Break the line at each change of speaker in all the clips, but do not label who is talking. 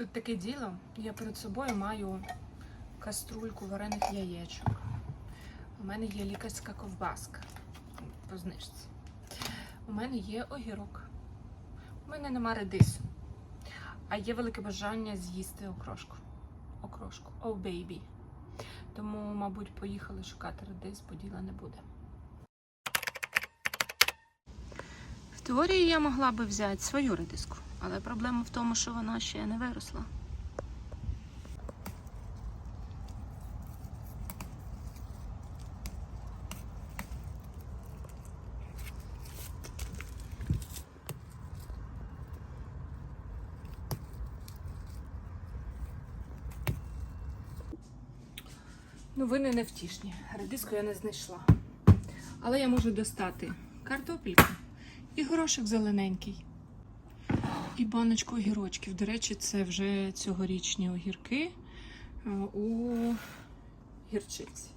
Тут таке діло, я перед собою маю каструльку варених яєчок. У мене є лікарська ковбаска по знижці. У мене є огірок. У мене нема редису. А є велике бажання з'їсти окрошку. Окрошку. О, бейбі. Тому, мабуть, поїхали шукати редис, бо діла не буде. В теорії я могла би взяти свою редиску, але проблема в тому, що вона ще не виросла. Новини невтішні. Редиску я не знайшла. Але я можу достати картопельку і горошок зелененький. І баночку огірочків. До речі, це вже цьогорічні огірки е, у гірчиці.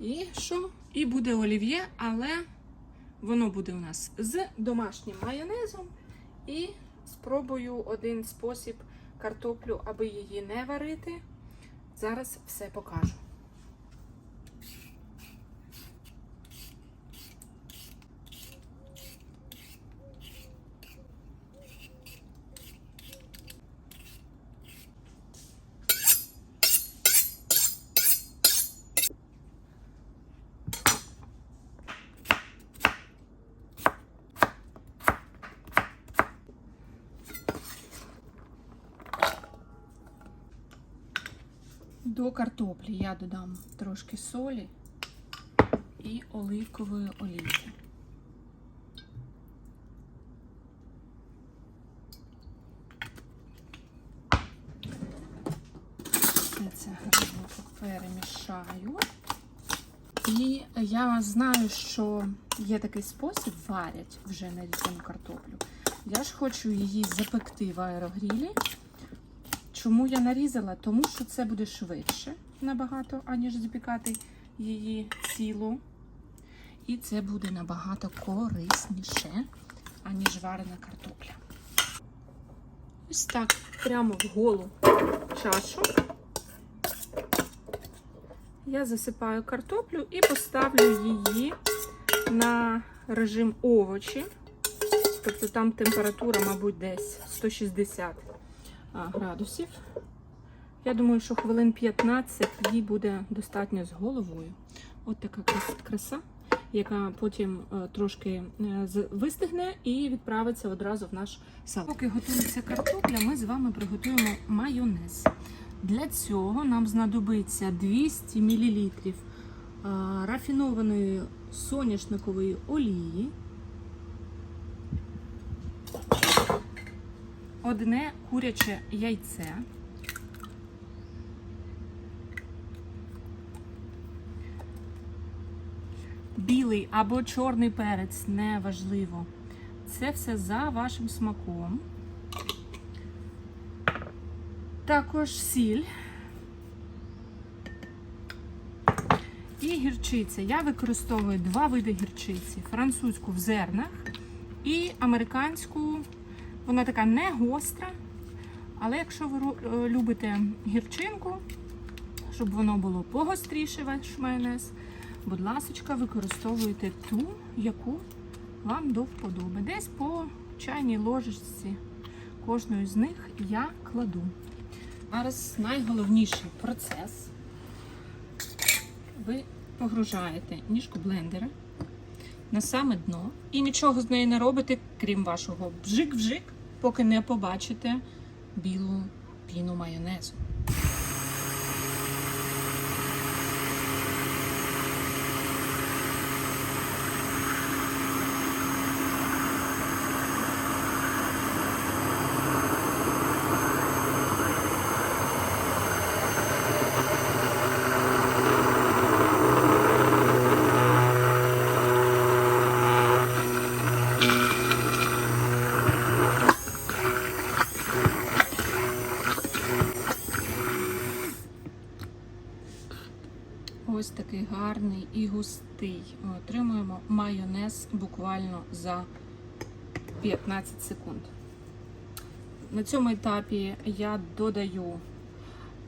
І що? І буде олів'є, але воно буде у нас з домашнім майонезом. І спробую один спосіб картоплю, аби її не варити. Зараз все покажу. До картоплі я додам трошки солі і оливкової олійки. Все це гарно перемішаю. І я знаю, що є такий спосіб, варять вже нарізану картоплю. Я ж хочу її запекти в аерогрілі. Чому я нарізала? Тому що це буде швидше набагато, аніж запікати її цілу. І це буде набагато корисніше, аніж варена картопля. Ось так, прямо в голу чашу. Я засипаю картоплю і поставлю її на режим овочі. Тобто там температура, мабуть, десь 160 градусів. Я думаю, що хвилин 15 їй буде достатньо з головою. От така краса, яка потім е, трошки е, вистигне і відправиться одразу в наш салат. Поки готується картопля, ми з вами приготуємо майонез. Для цього нам знадобиться 200 мл рафінованої соняшникової олії. Одне куряче яйце. Білий або чорний перець неважливо. Це все за вашим смаком. Також сіль і гірчиця. Я використовую два види гірчиці: французьку в зернах і американську. Вона така не гостра, але якщо ви любите гірчинку, щоб воно було погостріше, ваш майонез, будь ласка, використовуйте ту, яку вам до вподоби. Десь по чайній ложечці кожної з них я кладу. Зараз найголовніший процес. Ви погружаєте ніжку блендера на саме дно і нічого з нею не робите, крім вашого бжик-вжик, поки не побачите білу піну майонезу. Ось такий гарний і густий. Отримуємо майонез буквально за 15 секунд. на цьому етапі я додаю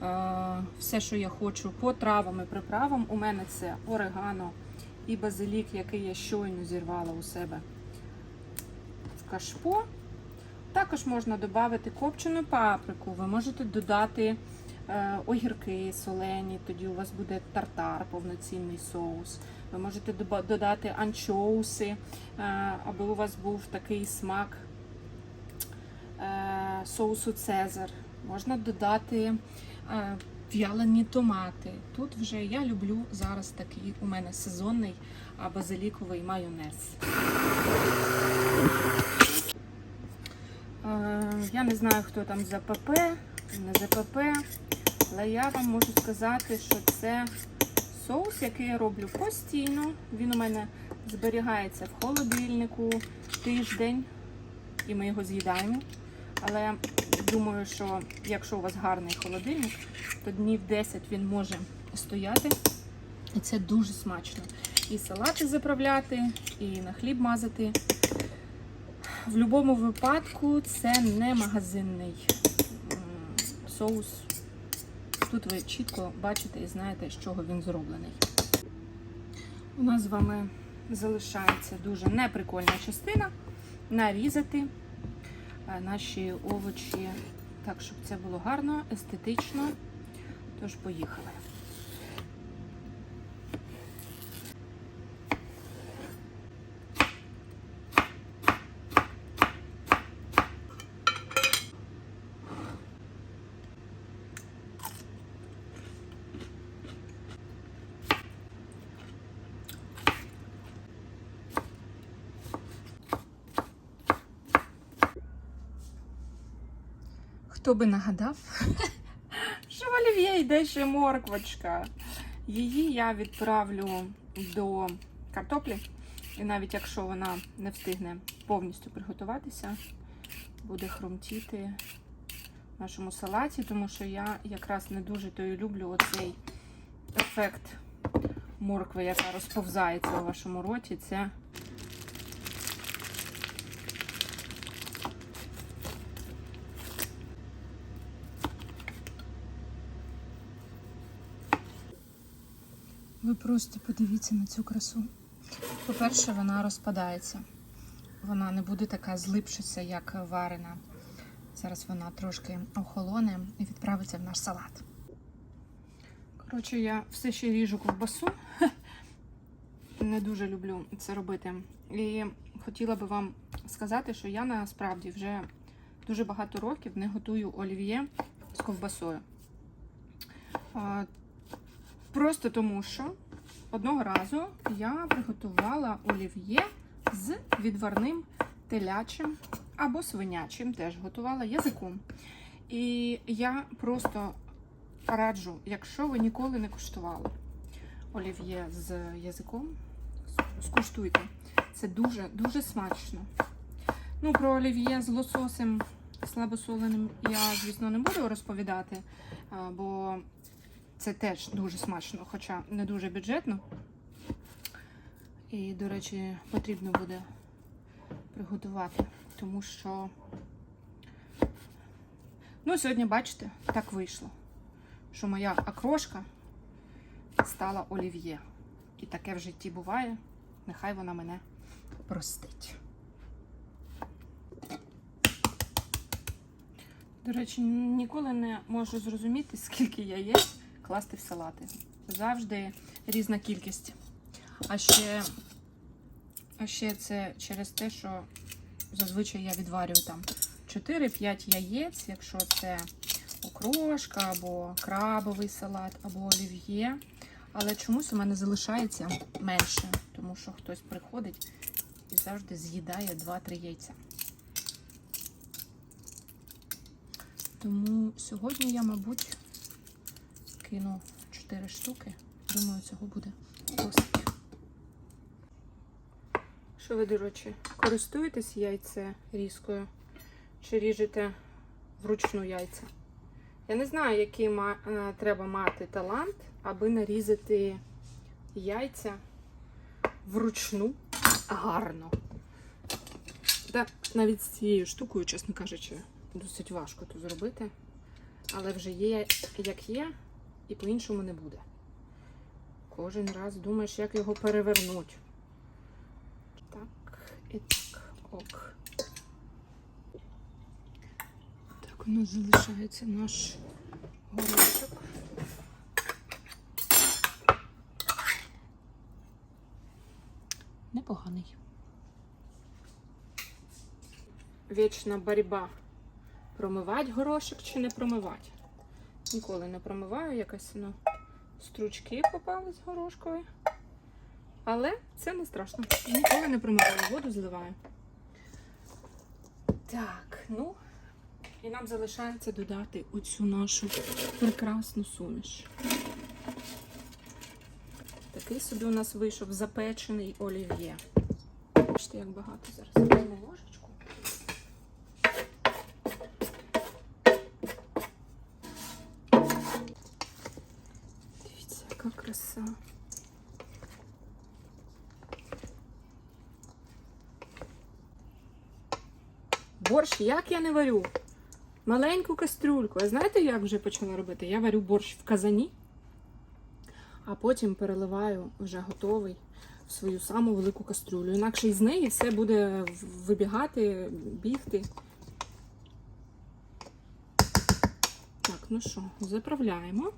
е, все, що я хочу по травам і приправам. У мене це орегано і базилік, який я щойно зірвала у себе в кашпо. Також можна додати копчену паприку, ви можете додати огірки солені, тоді у вас буде тартар, повноцінний соус. Ви можете додати анчоуси, е, аби у вас був такий смак е, соусу Цезар. Можна додати е, в'ялені томати. Тут вже я люблю зараз такий у мене сезонний базиліковий майонез. Е, Я не знаю, хто там за ПП, не за ПП, але я вам можу сказати, що це соус, який я роблю постійно. Він у мене зберігається в холодильнику тиждень, і ми його з'їдаємо. Але думаю, що якщо у вас гарний холодильник, то днів 10 він може стояти. І це дуже смачно. І салати заправляти, і на хліб мазати. В будь-якому випадку це не магазинний соус. Тут ви чітко бачите і знаєте, з чого він зроблений. У нас з вами залишається дуже неприкольна частина. Нарізати е, наші овочі так, щоб це було гарно, естетично. Тож поїхали. Хто би нагадав, що в олів'є йде ще морквочка. Її я відправлю до картоплі. І навіть якщо вона не встигне повністю приготуватися, буде хрумтіти в нашому салаті, тому що я якраз не дуже то і люблю оцей ефект моркви, яка розповзається у вашому роті. Це Ви просто подивіться на цю красу. По-перше, вона розпадається. Вона не буде така злипшися, як варена. Зараз вона трошки охолоне і відправиться в наш салат. Коротше, я все ще ріжу ковбасу. Не дуже люблю це робити. І хотіла би вам сказати, що я насправді вже дуже багато років не готую олів'є з ковбасою. Просто тому, що одного разу я приготувала олів'є з відварним телячим або свинячим, теж готувала язиком. І я просто раджу, якщо ви ніколи не куштували олів'є з язиком, скуштуйте. Це дуже дуже смачно. Ну, про олів'є з лососем слабосоленим я, звісно, не буду розповідати, бо це теж дуже смачно, хоча не дуже бюджетно. І, до речі, потрібно буде приготувати, тому що, ну, сьогодні, бачите, так вийшло, що моя окрошка стала олів'є. І таке в житті буває. Нехай вона мене простить. До речі, ніколи не можу зрозуміти, скільки яєць класти в салати. Завжди різна кількість. А ще, а ще це через те, що зазвичай я відварюю там 4-5 яєць, якщо це окрошка або крабовий салат, або олів'є. Але чомусь у мене залишається менше, тому що хтось приходить і завжди з'їдає 2-3 яйця. Тому сьогодні я, мабуть, кину 4 штуки. Думаю, цього буде досить. Що ви, до речі, користуєтесь яйце різкою? Чи ріжете вручну яйця? Я не знаю, який ма... е, треба мати талант, аби нарізати яйця вручну гарно. Та навіть з цією штукою, чесно кажучи, Досить важко тут зробити. Але вже є, як є, і по-іншому не буде. Кожен раз думаєш, як його перевернуть. Так, і так, ок. Так, у нас залишається наш горошок. Непоганий. Вічна боротьба. Промивати горошок чи не промивати. Ніколи не промиваю, якась ну, стручки попались горошкові. Але це не страшно. Ніколи не промиваю, воду зливаю. Так, ну, і нам залишається додати оцю нашу прекрасну суміш. Такий собі у нас вийшов запечений олів'є. Бачите, як багато зараз. Візьмемо яка краса. Борщ як я не варю? Маленьку кастрюльку. А знаєте, як вже почала робити? Я варю борщ в казані, а потім переливаю вже готовий в свою саму велику кастрюлю. Інакше із неї все буде вибігати, бігти. Так, ну що, заправляємо.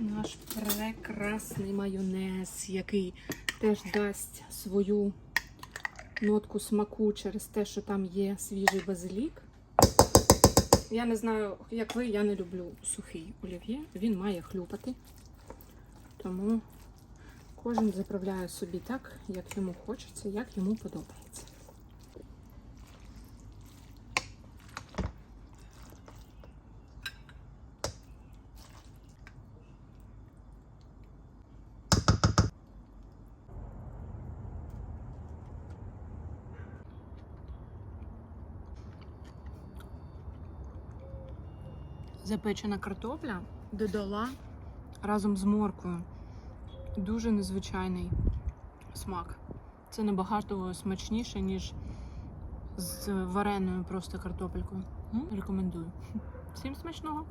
Наш прекрасний майонез, який теж дасть свою нотку смаку через те, що там є свіжий базилік. Я не знаю, як ви, я не люблю сухий олів'є. Він має хлюпати. Тому кожен заправляє собі так, як йому хочеться, як йому подобається. Запечена картопля додала разом з морквою. Дуже незвичайний смак. Це набагато смачніше, ніж з вареною просто картопелькою. Рекомендую. Всім смачного!